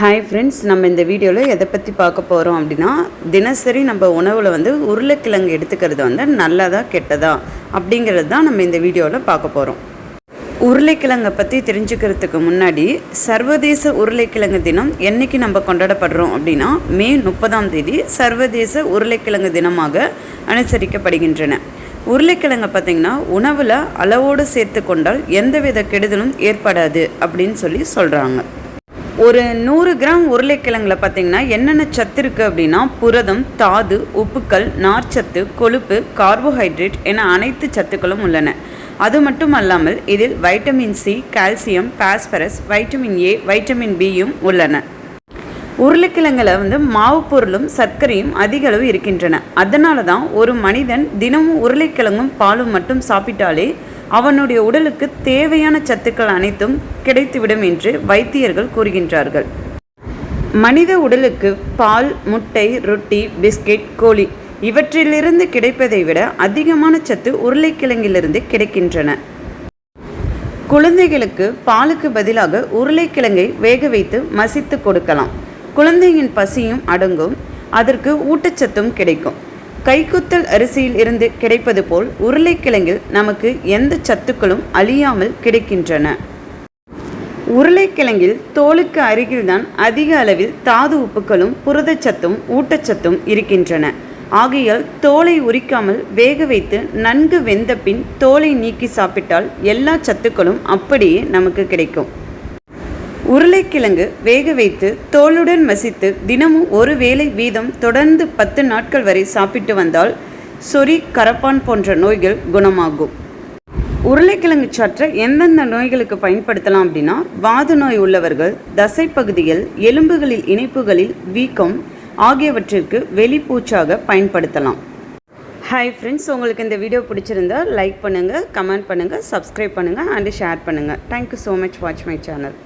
Hi friends நம்ம இந்த வீடியோவில் எதை பற்றி பார்க்க போகிறோம் அப்படின்னா தினசரி நம்ம உணவில் வந்து உருளைக்கிழங்கு எடுத்துக்கிறது வந்து நல்லதா கெட்டதா அப்படிங்கிறது தான் நம்ம இந்த வீடியோவில் பார்க்க போகிறோம் உருளைக்கிழங்கை பற்றி தெரிஞ்சுக்கிறதுக்கு முன்னாடி சர்வதேச உருளைக்கிழங்கு தினம் என்றைக்கு நம்ம கொண்டாடப்படுறோம் அப்படின்னா மே முப்பதாம் தேதி சர்வதேச உருளைக்கிழங்கு தினமாக அனுசரிக்கப்படுகின்றன. உருளைக்கிழங்கை பார்த்திங்கன்னா உணவில் அளவோடு சேர்த்து கொண்டால் எந்தவித கெடுதலும் ஏற்படாது அப்படின்னு சொல்லி சொல்கிறாங்க ஒரு நூறு கிராம் உருளைக்கிழங்குல பார்த்தீங்கன்னா என்னென்ன சத்து இருக்குது அப்படின்னா புரதம் தாது உப்புக்கள் நார்ச்சத்து கொழுப்பு கார்போஹைட்ரேட் என அனைத்து சத்துக்களும் உள்ளன. அது மட்டும் அல்லாமல் இதில் vitamin C calcium phosphorus vitamin A vitamin பியும் உள்ளன. உருளைக்கிழங்குல வந்து மாவு பொருளும் சர்க்கரையும் அதிக அளவு இருக்கின்றன. அதனால தான் ஒரு மனிதன் தினமும் உருளைக்கிழங்கும் பாலும் மட்டும் சாப்பிட்டாலே அவனுடைய உடலுக்கு தேவையான சத்துக்கள் அனைத்தும் கிடைத்துவிடும் என்று வைத்தியர்கள் கூறுகின்றார்கள். மனித உடலுக்கு பால் முட்டை ரொட்டி பிஸ்கெட் கோழி இவற்றிலிருந்து கிடைப்பதை விட அதிகமான சத்து உருளைக்கிழங்கிலிருந்து கிடைக்கின்றன. குழந்தைகளுக்கு பாலுக்கு பதிலாக உருளைக்கிழங்கை வேக வைத்து மசித்து கொடுக்கலாம். குழந்தையின் பசியும் அடங்கும். அதற்கு ஊட்டச்சத்தும் கிடைக்கும். கைக்குத்தல் அரிசியில் இருந்து கிடைப்பது போல் உருளைக்கிழங்கில் நமக்கு எந்த சத்துக்களும் அழியாமல் கிடைக்கின்றன. உருளைக்கிழங்கில் தோலுக்கு அருகில்தான் அதிக அளவில் தாது உப்புக்களும் புரதச்சத்தும் ஊட்டச்சத்தும் இருக்கின்றன. ஆகையால் தோலை உரிக்காமல் வேக வைத்து நன்கு வெந்த பின் தோலை நீக்கி சாப்பிட்டால் எல்லா சத்துக்களும் அப்படியே நமக்கு கிடைக்கும். உருளைக்கிழங்கு வேக வைத்து தோலுடன் மசித்து தினமும் ஒரு வேளை வீதம் தொடர்ந்து பத்து நாட்கள் வரை சாப்பிட்டு வந்தால் சொறி கரப்பான் போன்ற நோய்கள் குணமாகும். உருளைக்கிழங்கு சாற்றை எந்தெந்த நோய்களுக்கு பயன்படுத்தலாம் அப்படின்னா வாது நோய் உள்ளவர்கள் தசைப்பகுதிகள் எலும்புகளில் இணைப்புகளில் வீக்கம் ஆகியவற்றிற்கு வெளிப்பூச்சாக பயன்படுத்தலாம். ஹாய் ஃப்ரெண்ட்ஸ் உங்களுக்கு இந்த வீடியோ பிடிச்சிருந்தா லைக் பண்ணுங்கள் கமெண்ட் பண்ணுங்கள் சப்ஸ்கிரைப் பண்ணுங்கள் அண்டு ஷேர் பண்ணுங்கள் thank you so much watch my channel